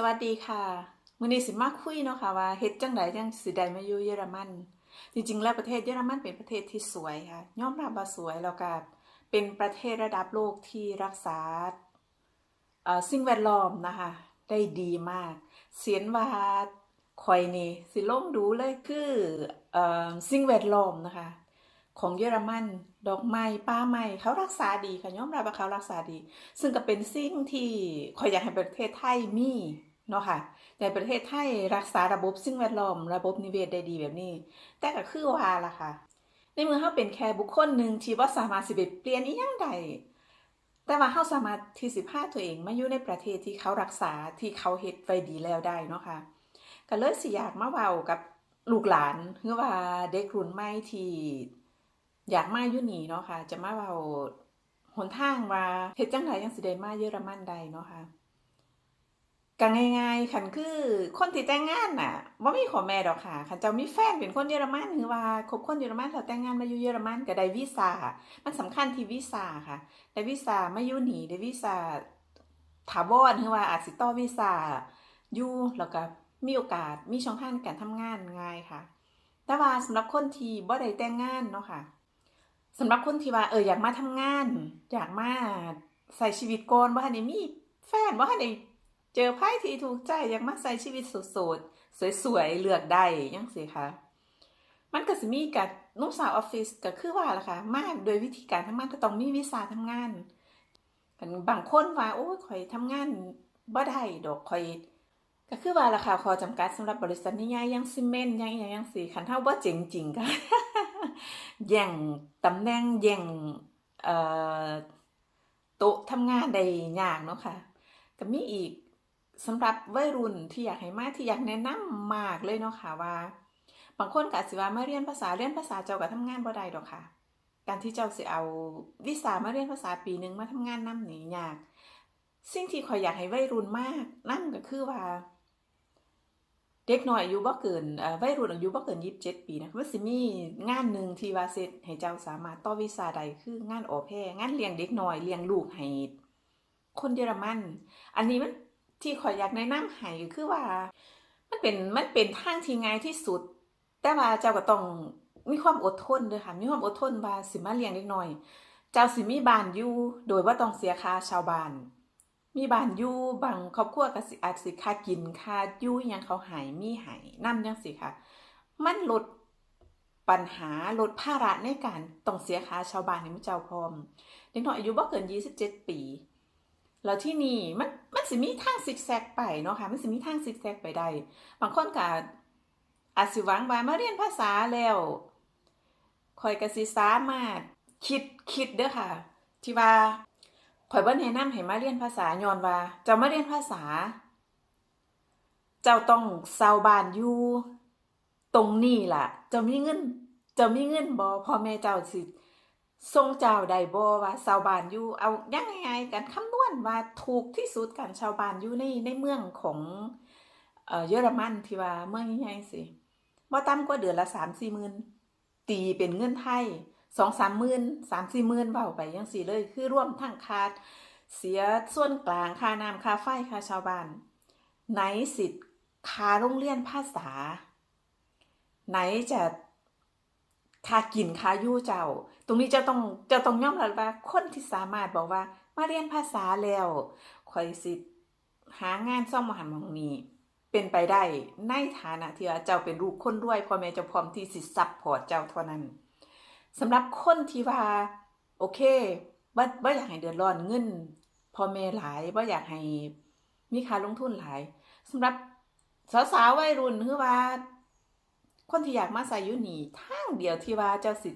สวัสดีค่ะมื้อนี้สิมาคุยเนาะค่ะว่าเฮ็ดจังไดจังสิได้มาอยู่เยอรมัน จริงๆ แล้วประเทศเยอรมันเป็นประเทศที่สวยค่ะยอมรับว่าสวยแล้วก็เป็นประเทศระดับโลกที่รักษาสิ่งแวดล้อมนะคะ ได้ดีมาก เสียนว่าข่อยนี่สิลงดูเลยคืออสิ่งแวดล้อมนะคะ ของเยอรมันดอกไม้ป่าไม้เขารักษาดีค่ะยอมรับว่าเขารักษาดี ซึ่งก็เป็นสิ่งที่ข่อยอยากให้ประเทศไทยมี เนาะค่ะ ในประเทศไทยรักษาระบบสิ่งแวดล้อมระบบนิเวศได้ดีแบบนี้ แต่ก็คือว่าล่ะค่ะ ในเมื่อเขาเป็นแค่บุคคลหนึ่งที่ว่าสามารถสิไปเปลี่ยนอีหยังใดแต่ว่าเขาสามารถที่สิพาตัวเองมาอยู่ในประเทศที่เขารักษาที่เขาเฮ็ดไว้ดีแล้วได้เนาะค่ะก็เลยสิอยากมาเว้ากับลูกหลานหรือว่าเด็กรุ่นใหม่ที่อยากมาอยู่นี่เนาะค่ะ จะมาเว้าหนทางว่าเฮ็ดจังไดจังสิได้มาเยอรมันได้เนาะค่ะ ก็ง่ายๆคันคือคนที่แต่งงานน่ะบ่มีขอแม้ดอกค่ะคันเจ้ามีแฟนเป็นคนเยอรมันหรือว่าคบคนเยอรมันแล้วแต่งงานมาอยู่เยอรมันก็ได้วีซ่ามันสำคัญที่วีซ่าค่ะได้วีซ่ามาอยู่นี่ได้วีซ่าถาวรหรือว่าอาจสิต่อวีซ่าอยู่แล้วก็มีโอกาสมีช่องทางในการทำงานง่ายค่ะ แต่ว่าสำหรับคนที่บ่ได้แต่งงานเนาะค่ะสำหรับคนที่ว่าเอออยากมาทำงาน อยากมาใส่ชีวิตก่อนว่าทันมีแฟนว่าทัน เจอไพ่ที่ถูกใจอยากมาใส่ชีวิตโสดๆสวยๆเลือกได้ยังสิคะมันก็สิมีกับนุ่มสาวออฟฟิศก็คือว่าล่ะค่ะ มากโดยวิธีการทำงานก็ต้องมีวีซ่าทำงานกันบางคนว่าโอ้ยข่อยทำงานบ่ได้ดอกข่อยก็คือว่าราคาข้อจำกัดสำหรับบริษัทใหญ่ๆอยังซีเมนต์ยังยังยังสิคันเฮาบ่เจ๋งจริงก็แย่งตำแหน่งแย่งเอ่อโต๊ะทำงานได้ยากเนาะค่ะก็มีอีก สำหรับวัยรุ่นที่อยากให้มาที่อยากแนะนำมากเลยเนาะค่ะว่า บางคนก็อาจสิว่ามาเรียนภาษาเรียนภาษาเจ้าก็ทำงานบ่ได้ดอกค่ะ การที่เจ้าสิเอาวีซ่ามาเรียนภาษาปีหนึงมาทำงานนำนี่ยาก สิ่งที่ข่อยอยากให้วัยรุ่นมากนั่นก็คือว่า เด็กน้อยอายุบ่เกินวัยรุ่นอายุบ่เกิน27ปีนะมันสิมีงานหนึ่งที่ว่าเซ็ให้เจ้าสามารถต่อวีซ่าได้คืองานออแพงานเลี้ยงเด็กน้อยเลี้ยงลูกให้คนเยอรมัน อันนี้มัน ที่ข่อยอยากแนะนำให้คือว่า มันเป็นมันเป็นทางที่ง่ายที่สุด แต่ว่าเจ้าก็ต้องมีความอดทนเด้อค่ะ มีความอดทนว่าสิมาเลี้ยงเด็กน้อย เจ้าสิมีบ้านอยู่โดยบ่าต้องเสียค่าชาวบ้าน มีบ้านอยู่บางครอบครัวก็สิอาจสิค่ากินค่าอยู่ยังเขาให้มีให้นำจังซี่ค่ะ มันลดปัญหาลดภาระในการต้องเสียค่าชาวบ้านให้มันเจ้าพร้อมเด็กน้อยอายุบ่เกิน 27 ปี แล้วที่นี่มัน สิมีทางซิกแซกไปเนาะค่ะมันสิมีทางซิกแซกไปได้บางคนก็อาจสิหวังว่ามาเรียนภาษาแล้วข่อยกสิสามารถคิดคิดเด้อค่ะ ที่ว่าข่อยบ่แนะนำให้มาเรียนภาษาย้อนว่าเจ้ามาเรียนภาษา เจ้าต้องเซาบ้านอยู่ตรงนี้ล่ะ เจ้ามีเงิน เจ้ามีเงินบ่พ่อแม่เจ้าสิ ส่งเจ้าได้บ่ว่าเซาบ้านอยู่เอายังไงกันคำนวณว่าถูกที่สุดกันชาวบ้านอยู่ในในเมืองของเออเยอรมันที่ว่าเมืองใหญ่ๆสิบ่ต่ำกว่าเดือนละ3-4หมื่นตีเป็นเงินไทยสองสามหมื่นสามสี่หมื่นเบาไปยังสี่เลยคือร่วมทั้งค่าเสียส่วนกลางค่าน้ำค่าไฟค่าชาวบ้าน ไหนสิทธิ์ค่าโรงเรียนภาษา ไหนจะ ค่ากินค่ายู่เจ้า ตรงนี้เจะต้องเจะต้องยอมรับว่าคนที่สามารถบอกว่ามาเรียนภาษาแล้วข่อยสิหางานซ่อมมหันมองนี้ เป็นไปได้ในฐานะที่ว่าเจ้าเป็นลูกคนรวยพ่อแม่เจ้าพร้อมที่สิซัพพอร์ตเจ้าเท่านั้นสำหรับคนที่ว่าโอเคบ่บ่อยากให้เดือดร้อนเงินพ่อแม่หลายบ่าอยากให้มีค่าลงทุนหลายสำหรับสาวๆวัยรุ่นคือว่า คนที่อยากมาใส่ยูนีทางเดียวที่ว่าเจ้าสิ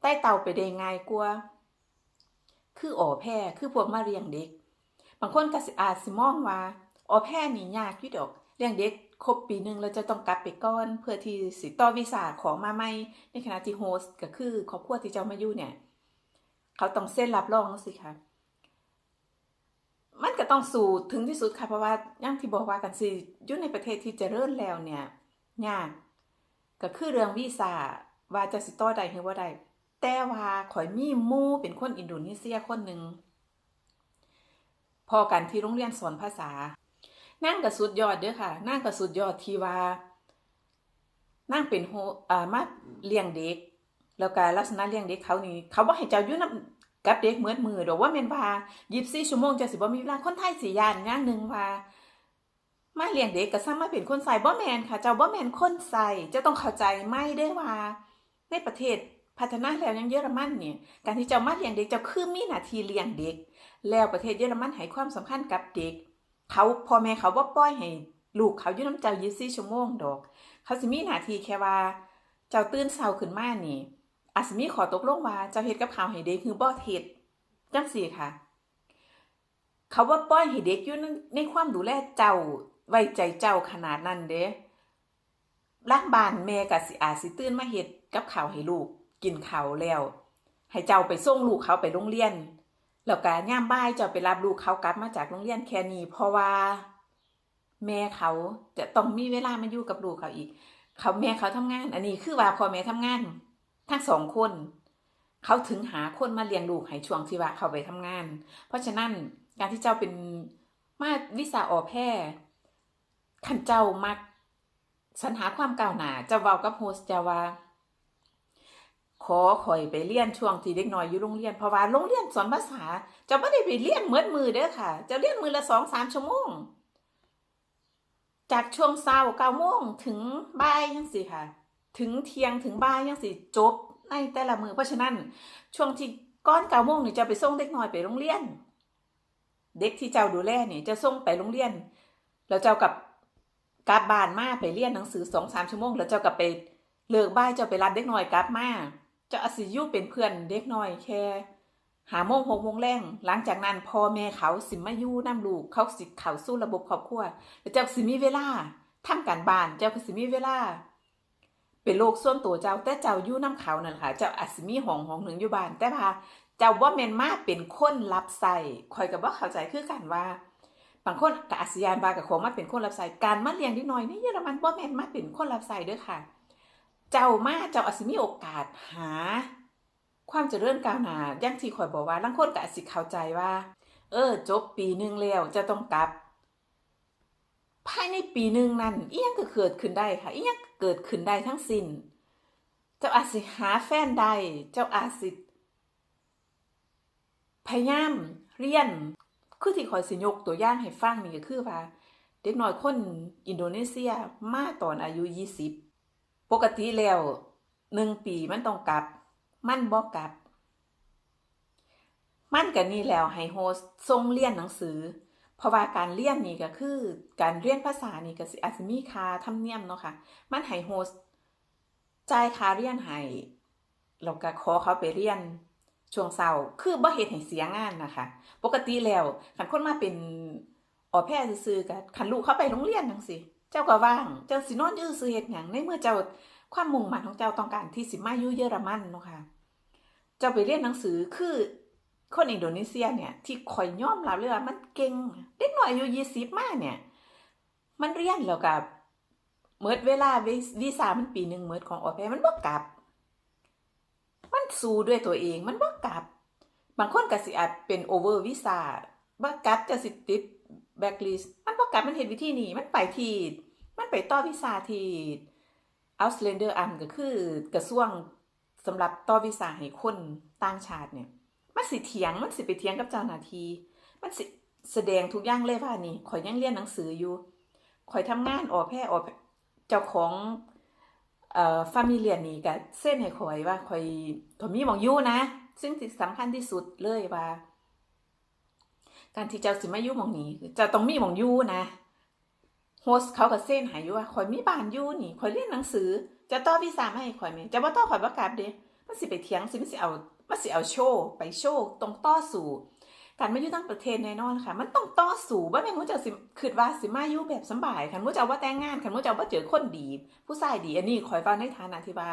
ใต้เตาไปได้ง่ายกว่าคืออ๋อแพรคือพวกมาเลี้ยงเด็ก บางคนก็สิอาจสิมองว่าอ๋อแพรนี่ยากอยู่ดอกเลี้ยงเด็กครบปีหนึ่งแล้วจะต้องกลับไปก่อน เพื่อที่สิต่อวีซ่าของมาใหม่ในขณะที่โฮสก็คือครอบครัวที่เจ้ามาอยู่เนี่ย เขาต้องเซ็นรับรองสิคะมันก็ต้องสู้ถึงที่สุดค่ะเพราะว่าย่างที่บอกว่ากันสิอยู่ในประเทศที่เจริญแล้วเนี่ยยาก ก็คือเรื่องวีซ่าว่าจะสิต่อได้หรือบ่ไดแต่ว่าข่อยมีมู่เป็นคนอินโดนีเซียคนหนึ่งพอกันที่โรงเรียนสอนภาษา นั่งก็สุดยอดเด้อค่ะ นั่งก็สุดยอดที่ว่า นั่งเป็นโฮอ่ามาเลี้ยงเด็ก แล้วก็ลักษณะเลี้ยงเด็กเขานี่ เขาบ่ให้เจ้ายู่นกับเด็กเหมือนมือดอกว่าแม่นว่า24ชั่วโมงจะสิบ่มีเวลาคนไทยสิย่านย่างหนึ่งว่า มาเลี้ยงเด็กก็ซ้ำมาเป็นคนใส่บ่แมนค่ะ เจ้าบ่แมนคนใส่จ้าต้องเข้าใจไม่ได้ว่า ในประเทศพัฒนาแล้วยังเยอรมันเนี่ยการที่เจ้ามาเลี้ยงเด็กเจ้าคือมีหน้าที่เลี้ยงเด็ก แล้วประเทศเยอรมันให้ความสำคัญกับเด็ก เขาพ่อแม่เขาบ่ปล่อยให้ลูกเขาอยู่น้ำเจ้า24ชั่วโมงดอก เขาสิมีหน้าที่แค่ว่า เจ้าตื่นเช้าขึ้นมานี่อาจสิมีขอตกลงว่าเจ้าเฮ็ดกับข้าวให้เด็กคือบ่เฮ็ดจังซี่ค่ะ เขาว่าปล่อยให้เด็กอยู่ในในความดูแลเจ้า ไว้ใจเจ้าขนาดนั้นเด้ล้างบ้านแม่ก็สิอาสิตื่นมาเฮ็ดกับข้าวให้ลูก กินข้าวแล้ว ให้เจ้าไปส่งลูกเขาไปโรงเรียน แล้วก็ย่ามบ่ายเจ้าไปรับลูกเขากลับมาจากโรงเรียนแค่นี้เพราะว่า แม่เขาจะต้องมีเวลามาอยู่กับลูกเขาอีก เขาแม่เขาทำงาน อันนี้คือว่าพ่อแม่ทำงาน ทั้งสองคน เขาถึงหาคนมาเลี้ยงลูกให้ช่วงที่ว่าเขาไปทำงาน เพราะฉะนั้นการที่เจ้าเป็นมาวิสาออแพร่ ขันเจ้ามักสรรหาความก้าวหน้าเจ้าเว้ากับโฮสเจ้าว่า ขอข่อยไปเรียนช่วงที่เด็กน้อยอยู่โรงเรียนเพราะว่าโรงเรียนสอนภาษาจ้าไม่ได้ไปเรียนเหมือนมือเด้อค่ะจ้าเรียนมือละสองสามชั่วโมง จากช่วงเช้าเก้าโมงถึงบ่ายยังสิค่ะ ถึงเที่ยงถึงบ่ายยังสิจบในแต่ละมือเพราะฉะนั้นช่วงที่ก้อนเก้าโมงนี่จะไปส่งเด็กน้อยไปโรงเรียน เด็กที่เจ้าดูแลนี่จะส่งไปโรงเรียนแล้วเจ้ากับ กลับบ้านมาไปเรียนหนังสือสองสามชั่วโมงแล้วเจ้ากับไปเลิกบ่ายเจ้าไปรับเด็กน้อยกลับมาเจ้าอาศิอยุเป็นเพื่อนเด็กน้อยแค่หาโมงหกโมงแรงหลังจากนั้นพ่อแม่เขาสิมาอยู่นํลูกเขาสิเขาสู่ระบบครอบครัวแล้วเจ้าสิมีเวลาทำการบ้านเจ้าก็สิมีเวลา เป็นโลกส่วนตัวเจ้าแต่เจ้าอยู่น้ำเขานั่นค่ะเจ้าอาจสิมีห้องห้องหนึ่งอยู่บ้านแต่ว่าเจ้าบ่าแมนมาเป็นคนรับใส่คอยกับว่าเข้าใจคือกันว่า บางคนกับอาสยานบากับของมาเป็นคนรับใส่การมาเลี้ยงนิดหน่อยในเยอรมันบ่แม่นมาเป็นคนรับใส่เด้อค่ะ เจ้ามาเจ้าอาจสิมีโอกาสหา ความเจริญก้าวหน้าอย่างที่ข่อยบอกว่าลางคนก็อาสิเข้าใจว่า เออ จบปีหนึ่งแล้วจะต้องกลับ ภายในปีหนึ่งนั้นอียังก็เกิดขึ้นได้ค่ะอียังเกิดขึ้นได้ทั้งสิ้น เจ้าอาจสิหาแฟนได้เจ้าอาจสิพยายามเรียน คือที่ขอยสิยกตัวอย่างให้ฟังนี่ก็คือว่า เด็กน้อยคนอินโดนีเซียมาตอนอายุ 20 ปกติแล้วหนึ่งปีมันต้องกลับ มันบ่กลับ มันก็นี่แล้วให้โฮสต์ส่งเรียนหนังสือ เพราะว่าการเรียนนี่ก็คือการเรียนภาษานี่ก็สิอาจมีค่าธรรมเนียมเนาะค่ะ มันให้โฮสจ่ายค่าเรียนให้แล้วก็ขอเขาไปเรียน ช่วงเช้าคือบ่เฮ็ดให้เสียงานนะคะ ปกติแล้วคันคนมาเป็นออแพทย์ซื่อๆก็คันลูกเขาไปโรงเรียนจังซี่เจ้าก็ว่างเจ้าสินอนอยู่ซื่อเฮ็ดหยังในเมื่อเจ้าความมุ่งมั่นของเจ้าต้องการที่สิมาอยู่เยอรมันเนาะค่ะเจ้าไปเรียนหนังสือคือคนอินโดนีเซียเนี่ยที่คอยย่อมรับเลยว่ามันเก่งเด็กน้อยอายุยี่สิบมาเนี่ย มันเรียนแล้วกับเมิดเวลาวีซ่ามันปีหนึ่งเมิดของออแพมันบ่กลับ มันสู้ด้วยตัวเองมันบ่กลับ บางคนก็สิอาจเป็นโอเวอร์วีซ่าบ่กลับจะสิติดแบ็คลิสมันบ่กลับมันเห็นวิธีนี้มันไปที่มันไปต่อวีซ่าที่อัลสเลนเดอร์อัมก็คือกระทรวงสำหรับต่อวีซ่าให้คนต่างชาติเนี่ยมันสิเถียงมันสิไปเถียงกับเจ้าหน้าที่มันสิแสดงทุกอย่างเลยว่านี่ข่อยยังเรียนหนังสืออยู่ข่อยทำงานออกแพร่ออกเจ้าของ เอ่อฟามิเลียนี่ก็เส้นให้ข่อยว่าข่อยข่อยมีหมองอยู่นะ ซึ่งที่สำคัญที่สุดเลยว่า การที่เจ้าสิมาอยู่หมองนี้จ้าต้องมีหมองอยู่นะโฮสเขาก็เส้นให้อยู่ว่าข่อยมีบ้านอยู่นี่ข่อยเรียนหนังสือ จะต่อวีซ่ามาให้ข่อยแม่จะบ่ต่อข่อยบ่กลับเด้มันสิไปเถียงสิมันสิเอามันสิเอาโชว์ไปโชว์ตรงต่อสู่ การมาอยู่ต่างประเทศแน่นอนค่ะ มันต้องต่อสู่ว่าแม่นมูเจ้าสิคิดว่าสิมาอยู่แบบสบายคันมูเจ้าว่าแต่งงานคันมูเจ้าว่าเจอคนดี ผู้ชายดีอันนี้ขอยฟังในฐานะที่ว่า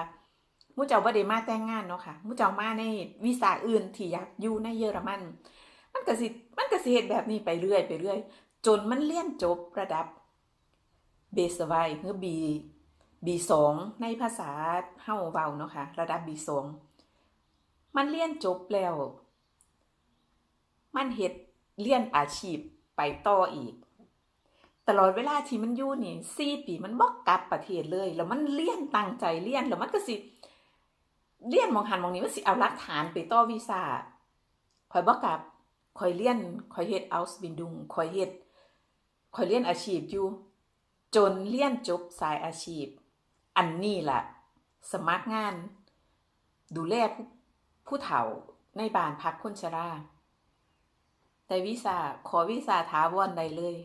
มูเจ้าว่าได้มาแต่งงานเนาะค่ะมูเจ้ามาในวีซ่าอื่นที่อยากอยู่ในเยอรมัน มันก็สิมันก็สิเฮ็ดแบบนี้ไปเรื่อยไปเรื่อยจนมันเรียนจบระดับเบสไวหรือ B B2 ในภาษาเฮาเว้าเนาะค่ะระดับ B2 มันเรียนจบแล้ว มันเฮ็ดเรียนอาชีพไปต่ออีก ตลอดเวลาที่มันอยู่นี่สี่ปีมันบ่กลับประเทศเลย แล้วมันเรียนตั้งใจเรียนแล้วมันก็สิเรียนมองหันมองนี้มันสิเอาหลักฐานไปต่อวีซ่าข่อยบ่กลับข่อยเรียนข่อยเฮ็ดเอาส์บินดุงข่อยเฮ็ดข่อยเรียนอาชีพอยู่ จนเรียนจบสายอาชีพ อันนี้ล่ะสมัครงาน ดูแลผู้ผู้เฒ่าในบ้านพักคนชรา แต่วีซ่าขอวีซ่าถาวรได้เลย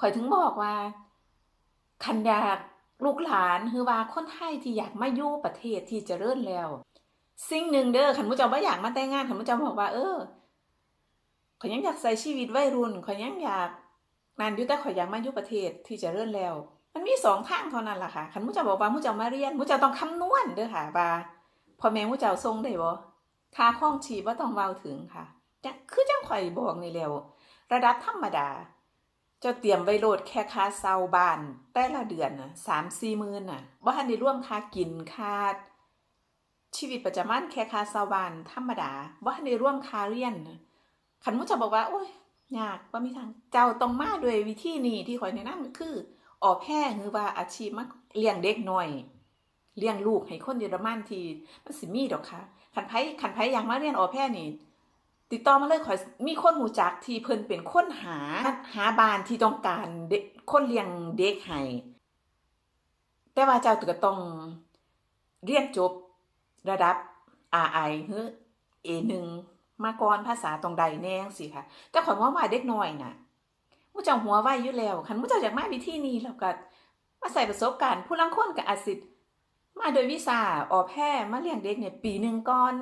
ข่อยถึงบอกว่า คันอยากลูกหลานคือว่าคนไทยที่อยากมาอยู่ประเทศที่จเจริญแล้ว สิ่งหนึ่งเด้อคันมุเจ้าบ่อยากมาแต่งงานคันมุเจ้าบอกว่า เออข่อยยังอยากใช้ชีวิตวัยรุ่นข่อยยังอยากนั่นอยู่แต่ข่อยอยากมาอยู่ประเทศที่จเจริญแล้ว มันมีสองทางเท่านั้นล่ะค่ะคันมุเจ้าบอกว่ามุเจ้ามาเรียนมุเจ้าต้องคำนวณเด้อค่ะว่าพอแม่มุเจ้าส่งได้บ่ค่าครองชีพบ่ต้องเว้าถึงค่ะ จะคือจังข่อยบอกนี่แล้ว ระดับธรรมดา เจ้าเตรียมไว้โลดแค่ค่าเซาบ้าน แต่ละเดือนน่ะสามสี่หมื่นน่ะบ่ทันได้ร่วมค่ากินค่าชีวิตประจำวันแค่ค่าเซาบ้านธรรมดาบ่ทันได้ร่วมค่าเรียนน่ะคันมุจะบอกว่าโอ้ยยากบ่ามีทางเจ้าต้องมาด้วยวิธีนี้ที่ข่อยแนะนำคือออกแพร่หรือว่าอาชีพมาเลี้ยงเด็กหน้อยเลี้ยงลูกให้คนเยอรมันทีมันสิมีดอกค่ะคันไผคันไผอยากมาเรียนออกแพร่นี่ ติดต่อมาเลยขอยมีคนหูจักที่เพิ่นเป็นคนหาหาบ้านที่ต้องการเด็กคนเลี้ยงเด็กให้แต่ว่าเจ้าก็ต้องเรียนจบระดับ RI หรือ A1 มาก่อนภาษาตรงใดแน่งซี่ค่ะ แต่ขอยว่าว่าเด็กน้อยน่ะมู้เจ้าหัวไวอยู่แล้วคันมู้เจ้าอยากมาวิธีนี้แล้วก็มาใส่ประสบการณ์ผู้ลางคนก็อาจสิมาโดยวีซ่าออแพร่มาเลี้ยงเด็กเนี่ยปีหนึ่งก่อน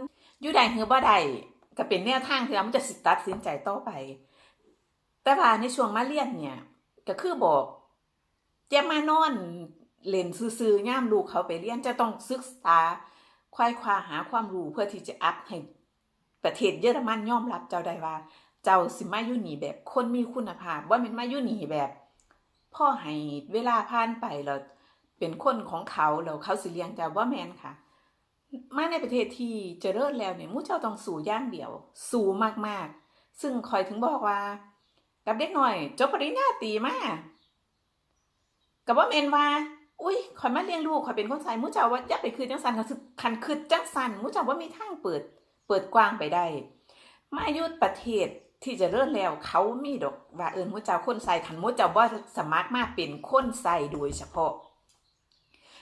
อยู่ได้หรือบ่ได้ ก็เป็นแนวทางที่เราจะสิตัดสินใจต่อไป แต่ว่าในช่วงมาเรียนเนี่ย ก็คือบอกจะมานอนเล่นซื่อๆย่ามลูกเขาไปเรียนจะต้องศึกษาควายควาหาความรู้เพื่อที่จะอัพให้ประเทศเยอรมันยอมรับเจ้าได้ว่า เจ้าสิมายู่นี่แบบคนมีคุณภาพว่าเป็นมายู่นี่แบบ พ่อให้เวลาผ่านไปแล้วเป็นคนของเขาแล้วเขาสิเลี้ยงเจ้าว่าแมนค่ะ มาในประเทศที่เจริญแล้วเนี่ยมู้เจ้าต้องสู่ย่างเดียว สู่มากๆ ซึ่งคอยถึงบอกว่า กับเด็กหน่อยจบปริญญาตรีมากับว่าเมนว่าอุ้ยคอยมาเลี้ยงลูกคอยเป็นคนใส่มู้เจ้าว่าอย่าไปคือจังสันคันคันคือจังสันมู้เจ้าว่ามีทางเปิด เปิดกว้างไปได้มายุประเทศที่จะเริ่มแล้วเขามีดอกว่าเอิญมู้เจ้าคนใส่ขันมู้เจ้าว่าสมัครมาเป็นคนใส่โดยเฉพาะ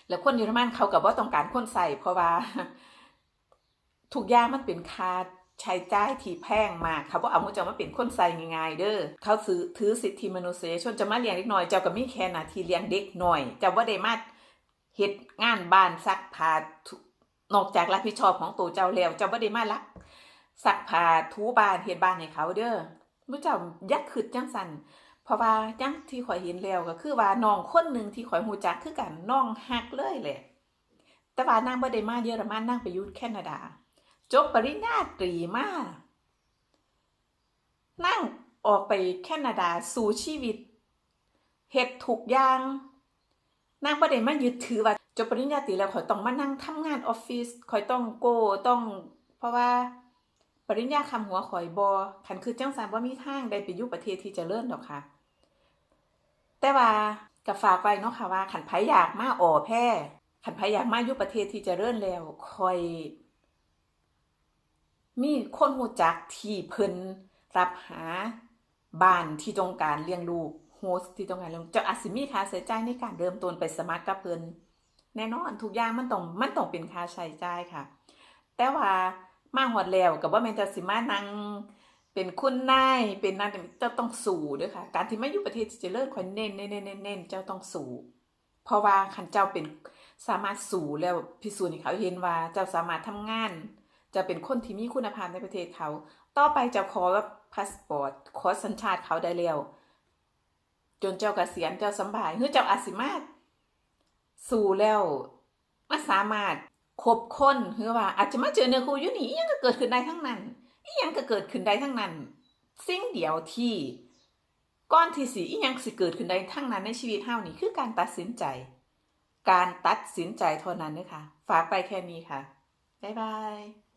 แล้วคนเยอรมันเขากับว่าต้องการคนใส่เพราะว่าทุกอย่างมันเป็นคาใช้จ่ายที่แพงมากเขาบอกเอามุจ้ามาเป็นคนใส่ง่ายๆเด้อเขาซื้อถือสิทธิมนุษยชนจะมาเลี้ยงเด็กน้อยเจ้าก็มีแค่นาที่เลี้ยงเด็กหน้อยเจ้าว่าได้มาเฮ็ดงานบ้านซักผ้านอกจากรับผิดชอบของตัวเจ้าแล้วเจ้าบ่ได้มาละซักผ้าถูบ้านเฮ็ดบ้านให้เขาเด้อมุเจ้ายักขึ้นจังซั่น เพราะว่าจังที่ข่อยเห็นแล้วก็คือว่าน้องคนหนึ่งที่ข่อยฮู้จักคือกันน้องฮักเลยแหละแต่ว่านางบ่ได้มาเยอรมันนางไปยู่แคนาดา จบปริญญาตรีมานั่งออกไปแคนาดาสู่ชีวิตเฮ็ดทุกอย่างนางบ่ได้มายึดถือว่าจบปริญญาตรีแล้วข่อยต้องมานั่งทำงานออฟฟิศข่อยต้องโกต้อง เพราะว่าปริญญาคำหัวข่อยบ่คันคือจังซั่นบ่มีทางได้ไปยู่ประเทศที่จเจริญดอกค่ะ แต่ว่าก็ฝากไว้เนาะค่ะว่าคันไผอยากมาอ่อแพร่คันไผอยากมาอยู่ประเทศที่จเจริญแล้วคอย มีคนหูจักที่เพิ่นรับหาบ้านที่ต้องการเลี้ยงลูกโฮสที่ต้องการเลี้ยงจ้าอาจสิมีค่าใช้จ่ายในการเริ่มต้นไปสมัครกับเพิ่นแน่นอนทุกอย่างมันต้องมันต้องเป็นค่าใช้จ่ายค่ะ แต่ว่ามาฮอดแล้วก็บ่แมนจะสิมานั่ง เป็นคุณนายเป็นนั่นเจ้าต้องสู้เด้อค่ะ การที่มาอยู่ประเทศที่เจริญค่อยเน้นๆๆๆเจ้าต้องสู้เพราะว่าคันเจ้าเป็นสามารถสู้แล้วพิสูจน์ให้เขาเห็นว่าเจ้าสามารถทำงาน จะเป็นคนที่มีคุณภาพในประเทศเขา ต่อไปเจะขอพาสปอร์ตขอสัญชาติเขาได้แล้วจนเจ้าเกษียณเจ้าสบายหรือเจ้าอาจสิมาสู่แล้วมาสามารถคบคนหรือว่า อาจจะมาเจอเนื้อคู่อยู่นี่ยังก็เกิดขึ้นได้ทั้งนั้น อีหยังก็เกิดขึ้นได้ทั้งนั้น สิ่งเดียวที่ก้อนที่สีอีหยังสิเกิดขึ้นได้ทั้งนั้นในชีวิตเฮานี่คือการตัดสินใจ การตัดสินใจเท่านั้นนะคะฝากไปแค่นี้ค่ะบ๊ายบาย